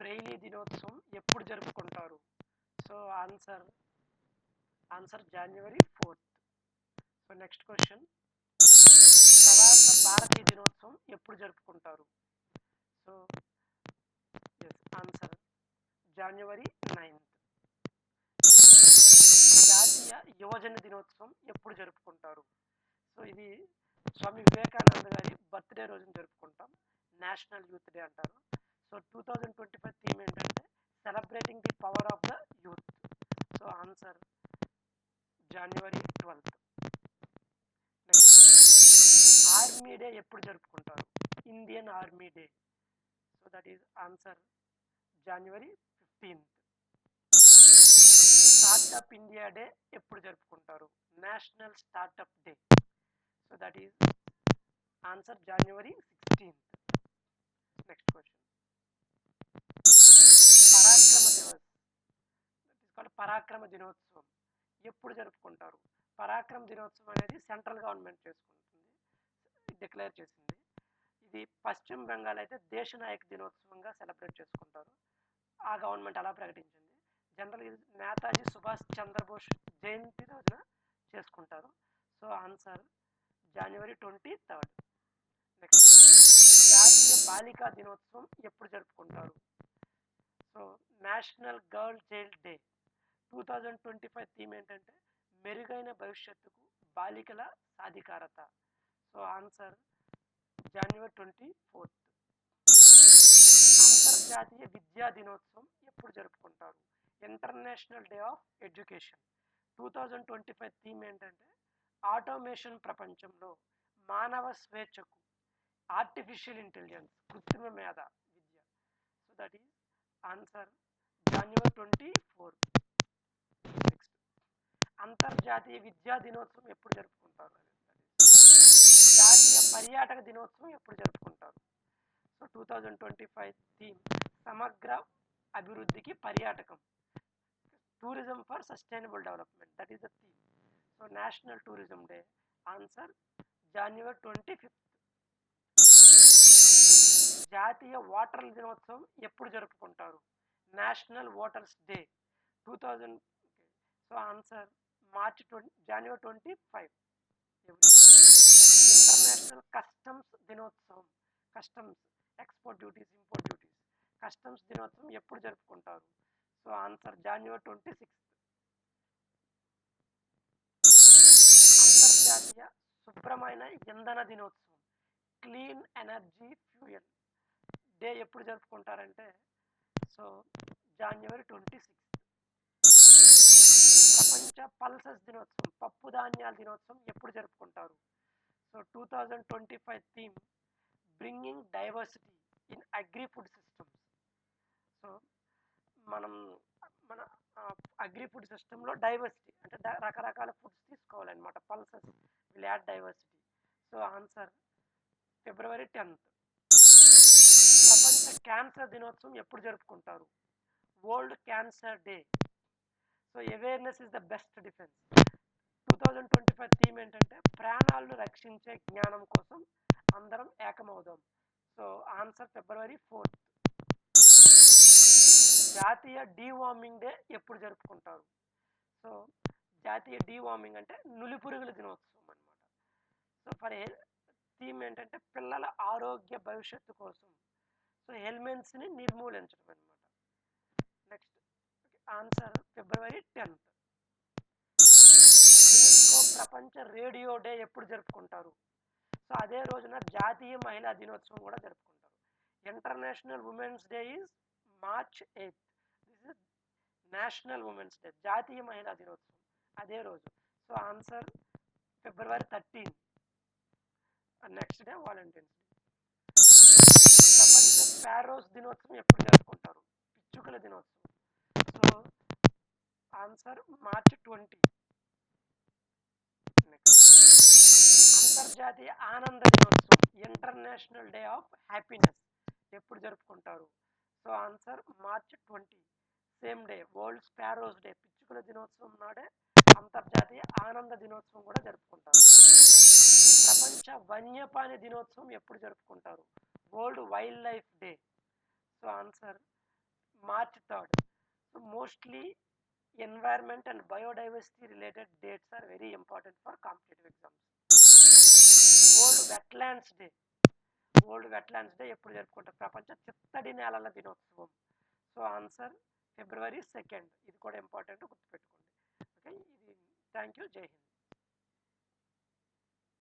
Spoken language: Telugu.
బ్రెయిలీ దినోత్సవం ఎప్పుడు జరుపుకుంటారు? So answer answer January fourth so next question ప్రవాస భారతీయ దినోత్సవం ఎప్పుడు జరుపుకుంటారు? So yes answer January ninth జాతీయ యువజన దినోత్సవం ఎప్పుడు జరుపుకుంటారు? సో ఇది స్వామి వివేకానంద గారి బర్త్డే రోజున జరుపుకుంటాం. నేషనల్ యూత్ డే అంటారు. So two thousand twenty five theme ఏంటంటే celebrating the power of the youth so answer January twelfth next army day ఎప్పుడు జరుపుకుంటారు? Indian army day so that is answer January fifteenth startup India day ఎప్పుడు జరుపుకుంటారు? National startup day so that is answer January sixteenth next question పరాక్రమ దినోత్సవం ఎప్పుడు జరుపుకుంటారు? పరాక్రమ దినోత్సవం అనేది సెంట్రల్ గవర్నమెంట్ చేసుకుంటుంది డిక్లేర్ చేసింది. ఇది పశ్చిమ బెంగాల్ అయితే దేశ నాయక దినోత్సవంగా సెలబ్రేట్ చేసుకుంటారు. ఆ గవర్నమెంట్ అలా ప్రకటించింది. జనరల్ ఇది నేతాజీ సుభాష్ చంద్రబోస్ జయంతి రోజున చేసుకుంటారు. So answer January twenty third. Next. జాతీయ బాలికా దినోత్సవం ఎప్పుడు జరుపుకుంటారు? So national girl child day. Two thousand twenty five theme ఏంటంటే మెరుగైన భవిష్యత్తుకు బాలికల సాధికారత. So answer January twenty fourth. అంతర్జాతీయ విద్యా దినోత్సవం ఎప్పుడు జరుపుకుంటారు? International day of education. Two thousand twenty five theme ఏంటంటే ఆటోమేషన్ ప్రపంచంలో మానవ స్వేచ్ఛకు ఆర్టిఫిషియల్ ఇంటెలిజెన్స్ కృత్రిమ మేధ విద్య. So that is answer January twenty four అంతర్జాతీయ విద్యా దినోత్సవం ఎప్పుడు జరుపుకుంటారు? జాతీయ పర్యాటక దినోత్సవం ఎప్పుడు జరుపుకుంటారు? So two thousand twenty five theme సమగ్ర అభివృద్ధికి పర్యాటకం. Tourism for sustainable development that is the theme so national tourism day answer January twenty fifth జాతీయ వాటర్ దినోత్సవం ఎప్పుడు జరుపుకుంటారు? National waters day two thousand so answer March twenty January twenty five. International customs దినోత్సవం. Customs export duties import duties. Customs దినోత్సవం ఎప్పుడు జరుపుకుంటారు? So answer January twenty sixth. అంతర్జాతీయ శుభ్రమైన ఇంధన దినోత్సవం. Clean energy fuel. డే ఎప్పుడు జరుపుకుంటారంటే సో జనవరి ట్వంటీ సిక్స్త్. ప్రపంచ పల్సస్ దినోత్సవం పప్పు ధాన్యాల దినోత్సవం ఎప్పుడు జరుపుకుంటారు? So two thousand twenty five theme bringing diversity in agri food systems. So మనం మన అగ్రి ఫుడ్ సిస్టంలో డైవర్సిటీ అంటే రకరకాల ఫుడ్స్ తీసుకోవాలన్నమాట. Pulses will add diversity. So answer February tenth. ప్రపంచ క్యాన్సర్ దినోత్సవం ఎప్పుడు జరుపుకుంటారు? World cancer day. So awareness is the best defence two thousand twenty five theme ఏంటంటే ప్రాణాలను రక్షించే జ్ఞానం కోసం అందరం ఏకమవుదాం. సో ఆన్సర్ ఫిబ్రవరి ఫోర్త్ జాతీయ డీవార్మింగ్ డే ఎప్పుడు జరుపుకుంటారు? సో జాతీయ డీవార్మింగ్ అంటే నులిపురుగుల దినోత్సవం అన్నమాట. సో ఫర్ థీమ్ ఏంటంటే పిల్లల ఆరోగ్య భవిష్యత్తు కోసం. సో హెల్మెట్స్ని నిర్మూలించడం అనమాట ఆన్సర్ ఫిబ్రవరి టెన్త్. యునెస్కో ప్రపంచ రేడియో డే ఎప్పుడు జరుపుకుంటారు? సో అదే రోజున జాతీయ మహిళా దినోత్సవం కూడా జరుపుకుంటారు. International women's day is March eighth. This is national women's day జాతీయ మహిళా దినోత్సవం. అదే రోజు. So answer February thirteen. Next day volunteers day. ప్రపంచ ప్యారోస్ దినోత్సవం ఎప్పుడు జరుపుకుంటారు? పిచ్చుకల దినోత్సవం. Answer March twenty. అంతర్జాతీయ ఆనంద దినోత్సవం ఇంటర్నేషనల్ డే ఆఫ్ హ్యాపీనెస్. ఎప్పుడు జరుపుకుంటారు? So answer March twenty. Same day world sparrows day పిచ్చుకల దినోత్సవం నాడే అంతర్జాతీయ ఆనంద దినోత్సవం కూడా జరుపుకుంటారు. ప్రపంచ వన్యప్రాణి దినోత్సవం ఎప్పుడు జరుపుకుంటారు? World wild life day. So answer March third. Mostly environment and biodiversity related dates are very important for competitive exams world wetlands day world wetlands day ఎప్పుడు జరుపుకుంటారు? ప్రపంచ చిత్తడి నేలల దినోత్సవం. సో ఆన్సర్ ఫిబ్రవరి సెకండ్ ఇది కూడా ఇంపార్టెంట్ గుర్తుపెట్టుకోండి. ఓకే ఇది థ్యాంక్ యూ జై హింద్